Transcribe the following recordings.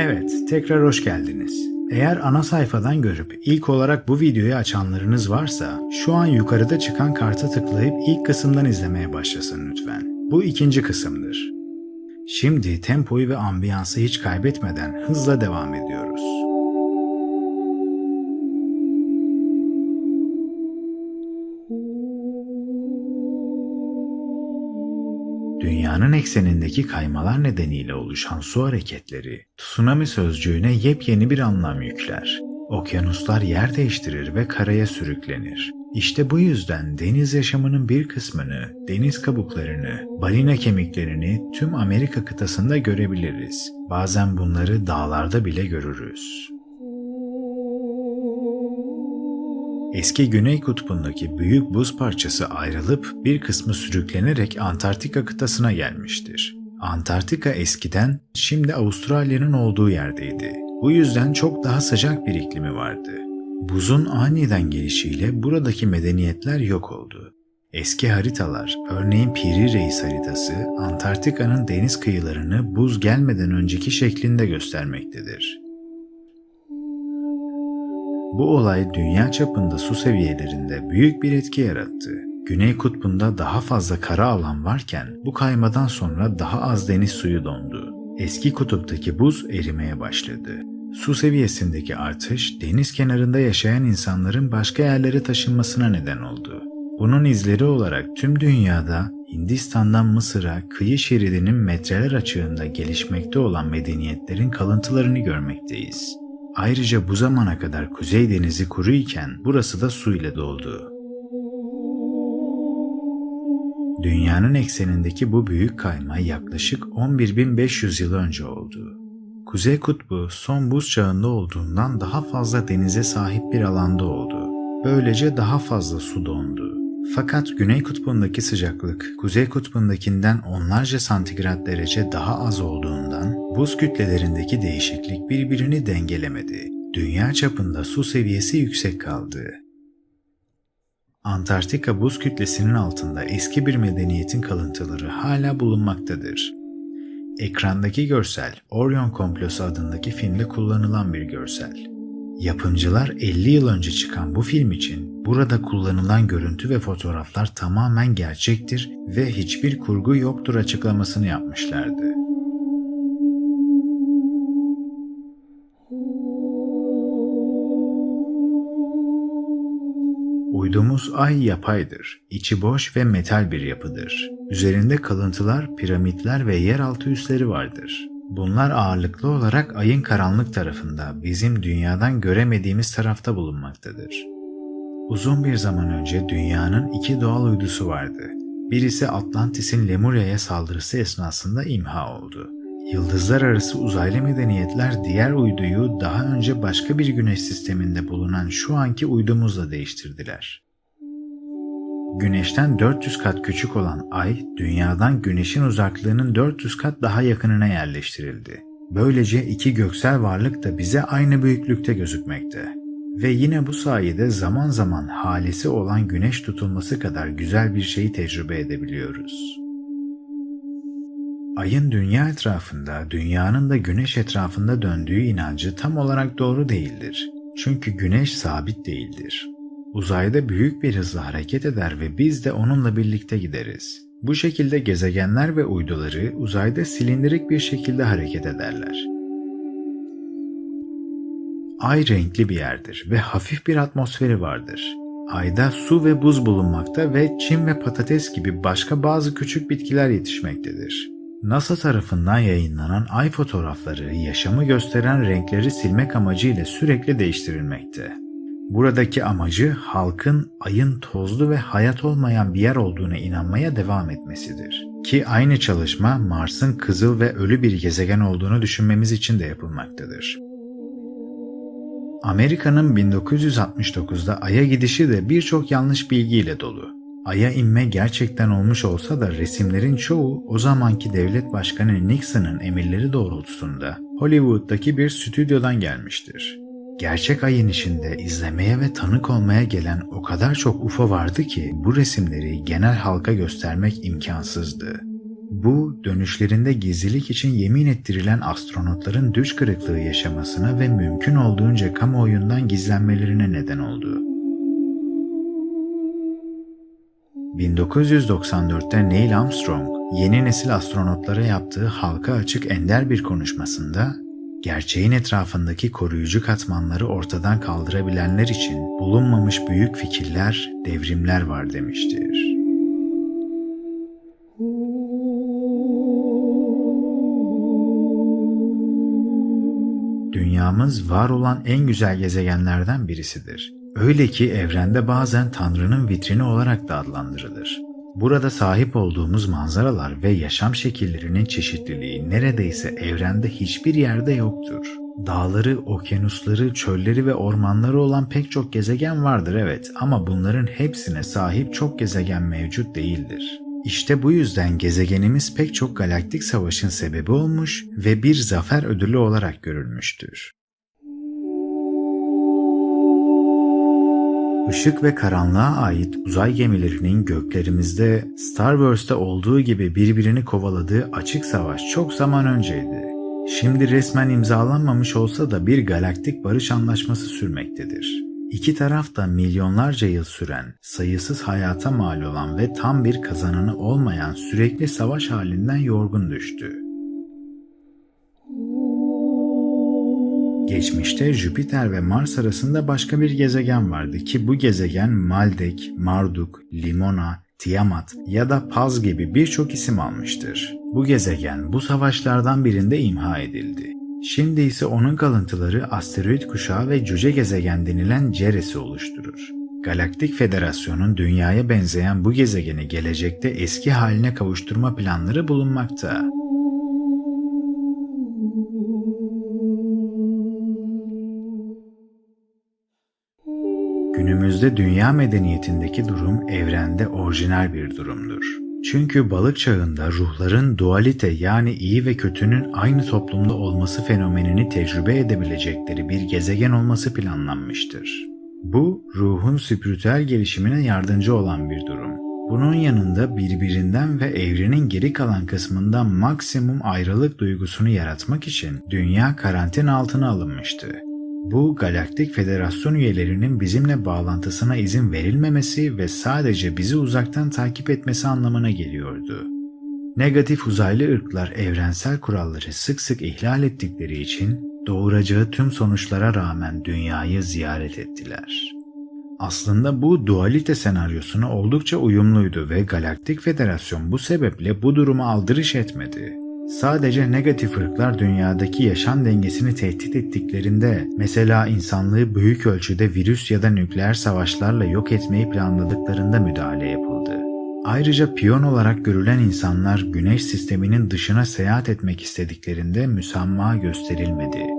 Evet, tekrar hoş geldiniz. Eğer ana sayfadan görüp ilk olarak bu videoyu açanlarınız varsa şu an yukarıda çıkan karta tıklayıp ilk kısımdan izlemeye başlasın lütfen. Bu ikinci kısımdır. Şimdi tempoyu ve ambiyansı hiç kaybetmeden hızla devam ediyoruz. Dünyanın eksenindeki kaymalar nedeniyle oluşan su hareketleri, tsunami sözcüğüne yepyeni bir anlam yükler. Okyanuslar yer değiştirir ve karaya sürüklenir. İşte bu yüzden deniz yaşamının bir kısmını, deniz kabuklarını, balina kemiklerini tüm Amerika kıtasında görebiliriz. Bazen bunları dağlarda bile görürüz. Eski Güney Kutbu'ndaki büyük buz parçası ayrılıp bir kısmı sürüklenerek Antarktika kıtasına gelmiştir. Antarktika eskiden şimdi Avustralya'nın olduğu yerdeydi. Bu yüzden çok daha sıcak bir iklimi vardı. Buzun aniden gelişiyle buradaki medeniyetler yok oldu. Eski haritalar, örneğin Piri Reis haritası, Antarktika'nın deniz kıyılarını buz gelmeden önceki şeklinde göstermektedir. Bu olay dünya çapında su seviyelerinde büyük bir etki yarattı. Güney kutbunda daha fazla kara alan varken bu kaymadan sonra daha az deniz suyu dondu. Eski kutuptaki buz erimeye başladı. Su seviyesindeki artış deniz kenarında yaşayan insanların başka yerlere taşınmasına neden oldu. Bunun izleri olarak tüm dünyada Hindistan'dan Mısır'a kıyı şeridinin metreler açığında gelişmekte olan medeniyetlerin kalıntılarını görmekteyiz. Ayrıca bu zamana kadar Kuzey Denizi kuru iken burası da su ile doldu. Dünyanın eksenindeki bu büyük kayma yaklaşık 11.500 yıl önce oldu. Kuzey Kutbu son buz çağında olduğundan daha fazla denize sahip bir alanda oldu. Böylece daha fazla su dondu. Fakat Güney Kutbu'ndaki sıcaklık Kuzey Kutbu'ndakinden onlarca santigrat derece daha az olduğundan buz kütlelerindeki değişiklik birbirini dengelemedi. Dünya çapında su seviyesi yüksek kaldı. Antarktika buz kütlesinin altında eski bir medeniyetin kalıntıları hala bulunmaktadır. Ekrandaki görsel Orion Komplosu adındaki filmde kullanılan bir görsel. Yapımcılar 50 yıl önce çıkan bu film için burada kullanılan görüntü ve fotoğraflar tamamen gerçektir ve hiçbir kurgu yoktur açıklamasını yapmışlardı. Uydumuz ay yapaydır. İçi boş ve metal bir yapıdır. Üzerinde kalıntılar, piramitler ve yeraltı üsleri vardır. Bunlar ağırlıklı olarak ayın karanlık tarafında, bizim dünyadan göremediğimiz tarafta bulunmaktadır. Uzun bir zaman önce dünyanın iki doğal uydusu vardı. Birisi Atlantis'in Lemurya'ya saldırısı esnasında imha oldu. Yıldızlar arası uzaylı medeniyetler diğer uyduyu daha önce başka bir güneş sisteminde bulunan şu anki uydumuzla değiştirdiler. Güneşten 400 kat küçük olan Ay, Dünya'dan Güneş'in uzaklığının 400 kat daha yakınına yerleştirildi. Böylece iki göksel varlık da bize aynı büyüklükte gözükmekte. Ve yine bu sayede zaman zaman halisi olan güneş tutulması kadar güzel bir şeyi tecrübe edebiliyoruz. Ayın dünya etrafında, dünyanın da güneş etrafında döndüğü inancı tam olarak doğru değildir. Çünkü güneş sabit değildir. Uzayda büyük bir hızla hareket eder ve biz de onunla birlikte gideriz. Bu şekilde gezegenler ve uyduları uzayda silindirik bir şekilde hareket ederler. Ay renkli bir yerdir ve hafif bir atmosferi vardır. Ayda su ve buz bulunmakta ve çim ve patates gibi başka bazı küçük bitkiler yetişmektedir. NASA tarafından yayınlanan ay fotoğrafları yaşamı gösteren renkleri silmek amacıyla sürekli değiştirilmekte. Buradaki amacı halkın ayın tozlu ve hayat olmayan bir yer olduğuna inanmaya devam etmesidir. Ki aynı çalışma Mars'ın kızıl ve ölü bir gezegen olduğunu düşünmemiz için de yapılmaktadır. Amerika'nın 1969'da Ay'a gidişi de birçok yanlış bilgiyle dolu. Ay'a inme gerçekten olmuş olsa da resimlerin çoğu o zamanki devlet başkanı Nixon'ın emirleri doğrultusunda Hollywood'daki bir stüdyodan gelmiştir. Gerçek ay inişinde izlemeye ve tanık olmaya gelen o kadar çok UFO vardı ki bu resimleri genel halka göstermek imkansızdı. Bu, dönüşlerinde gizlilik için yemin ettirilen astronotların düş kırıklığı yaşamasına ve mümkün olduğunca kamuoyundan gizlenmelerine neden oldu. 1994'te Neil Armstrong, yeni nesil astronotlara yaptığı halka açık ender bir konuşmasında, gerçeğin etrafındaki koruyucu katmanları ortadan kaldırabilenler için bulunmamış büyük fikirler, devrimler var demiştir. Dünyamız var olan en güzel gezegenlerden birisidir. Öyle ki evrende bazen Tanrı'nın vitrini olarak da adlandırılır. Burada sahip olduğumuz manzaralar ve yaşam şekillerinin çeşitliliği neredeyse evrende hiçbir yerde yoktur. Dağları, okyanusları, çölleri ve ormanları olan pek çok gezegen vardır evet ama bunların hepsine sahip çok gezegen mevcut değildir. İşte bu yüzden gezegenimiz pek çok galaktik savaşın sebebi olmuş ve bir zafer ödülü olarak görülmüştür. Işık ve karanlığa ait uzay gemilerinin göklerimizde Star Wars'ta olduğu gibi birbirini kovaladığı açık savaş çok zaman önceydi. Şimdi resmen imzalanmamış olsa da bir galaktik barış anlaşması sürmektedir. İki taraf da milyonlarca yıl süren, sayısız hayata mal olan ve tam bir kazananı olmayan sürekli savaş halinden yorgun düştü. Geçmişte Jüpiter ve Mars arasında başka bir gezegen vardı ki bu gezegen Maldek, Marduk, Limona, Tiamat ya da Paz gibi birçok isim almıştır. Bu gezegen bu savaşlardan birinde imha edildi. Şimdi ise onun kalıntıları asteroid kuşağı ve cüce gezegen denilen Ceres'i oluşturur. Galaktik Federasyon'un dünyaya benzeyen bu gezegeni gelecekte eski haline kavuşturma planları bulunmakta. Günümüzde dünya medeniyetindeki durum evrende orijinal bir durumdur. Çünkü balık çağında ruhların dualite yani iyi ve kötünün aynı toplumda olması fenomenini tecrübe edebilecekleri bir gezegen olması planlanmıştır. Bu, ruhun spiritüel gelişimine yardımcı olan bir durum. Bunun yanında birbirinden ve evrenin geri kalan kısmından maksimum ayrılık duygusunu yaratmak için dünya karantina altına alınmıştı. Bu Galaktik Federasyon üyelerinin bizimle bağlantısına izin verilmemesi ve sadece bizi uzaktan takip etmesi anlamına geliyordu. Negatif uzaylı ırklar evrensel kuralları sık sık ihlal ettikleri için doğuracağı tüm sonuçlara rağmen dünyayı ziyaret ettiler. Aslında bu dualite senaryosuna oldukça uyumluydu ve Galaktik Federasyon bu sebeple bu duruma aldırış etmedi. Sadece negatif ırklar dünyadaki yaşam dengesini tehdit ettiklerinde, mesela insanlığı büyük ölçüde virüs ya da nükleer savaşlarla yok etmeyi planladıklarında müdahale yapıldı. Ayrıca piyon olarak görülen insanlar güneş sisteminin dışına seyahat etmek istediklerinde müsamaha gösterilmedi.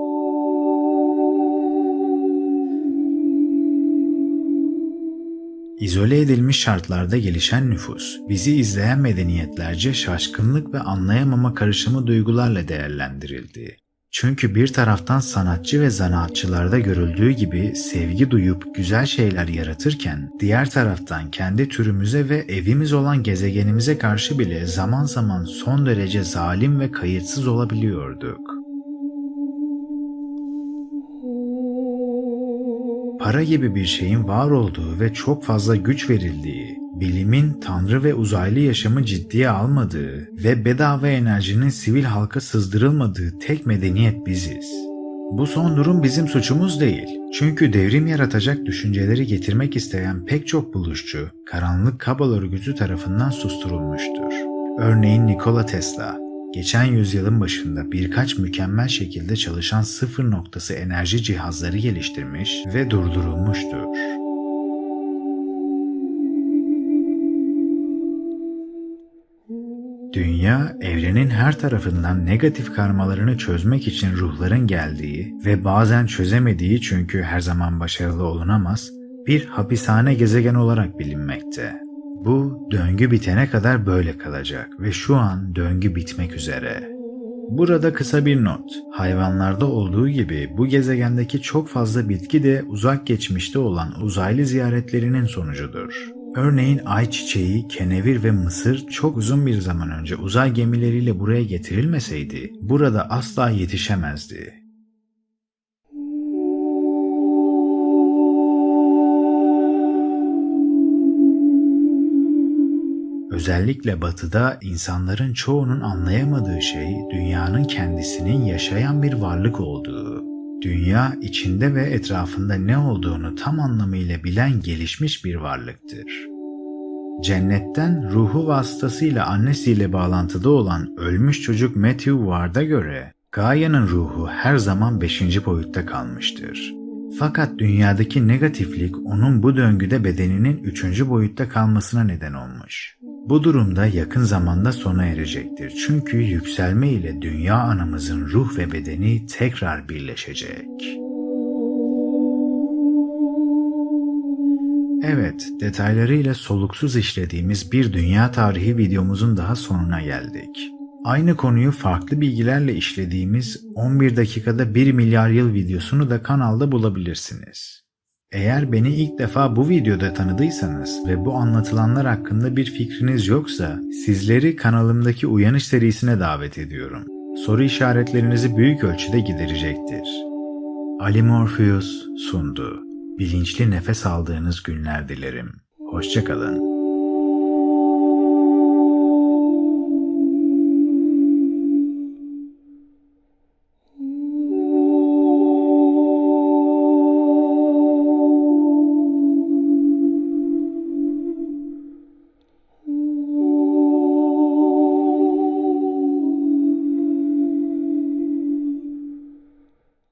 İzole edilmiş şartlarda gelişen nüfus, bizi izleyen medeniyetlerce şaşkınlık ve anlayamama karışımı duygularla değerlendirildi. Çünkü bir taraftan sanatçı ve zanaatçılarda görüldüğü gibi sevgi duyup güzel şeyler yaratırken, diğer taraftan kendi türümüze ve evimiz olan gezegenimize karşı bile zaman zaman son derece zalim ve kayıtsız olabiliyorduk. Para gibi bir şeyin var olduğu ve çok fazla güç verildiği, bilimin tanrı ve uzaylı yaşamı ciddiye almadığı ve bedava enerjinin sivil halka sızdırılmadığı tek medeniyet biziz. Bu son durum bizim suçumuz değil. Çünkü devrim yaratacak düşünceleri getirmek isteyen pek çok buluşçu, karanlık kabal örgütü tarafından susturulmuştur. Örneğin Nikola Tesla, geçen yüzyılın başında birkaç mükemmel şekilde çalışan sıfır noktası enerji cihazları geliştirmiş ve durdurulmuştur. Dünya, evrenin her tarafından negatif karmalarını çözmek için ruhların geldiği ve bazen çözemediği çünkü her zaman başarılı olunamaz, bir hapishane gezegen olarak bilinmekte. Bu döngü bitene kadar böyle kalacak ve şu an döngü bitmek üzere. Burada kısa bir not. Hayvanlarda olduğu gibi bu gezegendeki çok fazla bitki de uzak geçmişte olan uzaylı ziyaretlerinin sonucudur. Örneğin ayçiçeği, kenevir ve mısır çok uzun bir zaman önce uzay gemileriyle buraya getirilmeseydi burada asla yetişemezdi. Özellikle batıda insanların çoğunun anlayamadığı şey dünyanın kendisinin yaşayan bir varlık olduğu. Dünya içinde ve etrafında ne olduğunu tam anlamıyla bilen gelişmiş bir varlıktır. Cennetten ruhu vasıtasıyla annesiyle bağlantıda olan ölmüş çocuk Matthew Ward'a göre Gaia'nın ruhu her zaman 5. boyutta kalmıştır. Fakat dünyadaki negatiflik onun bu döngüde bedeninin 3. boyutta kalmasına neden olmuş. Bu durumda yakın zamanda sona erecektir. Çünkü yükselme ile dünya anamızın ruh ve bedeni tekrar birleşecek. Evet, detaylarıyla soluksuz işlediğimiz bir dünya tarihi videomuzun daha sonuna geldik. Aynı konuyu farklı bilgilerle işlediğimiz 11 dakikada 1 milyar yıl videosunu da kanalda bulabilirsiniz. Eğer beni ilk defa bu videoda tanıdıysanız ve bu anlatılanlar hakkında bir fikriniz yoksa sizleri kanalımdaki uyanış serisine davet ediyorum. Soru işaretlerinizi büyük ölçüde giderecektir. Ali Morpheus sundu. Bilinçli nefes aldığınız günler dilerim. Hoşçakalın.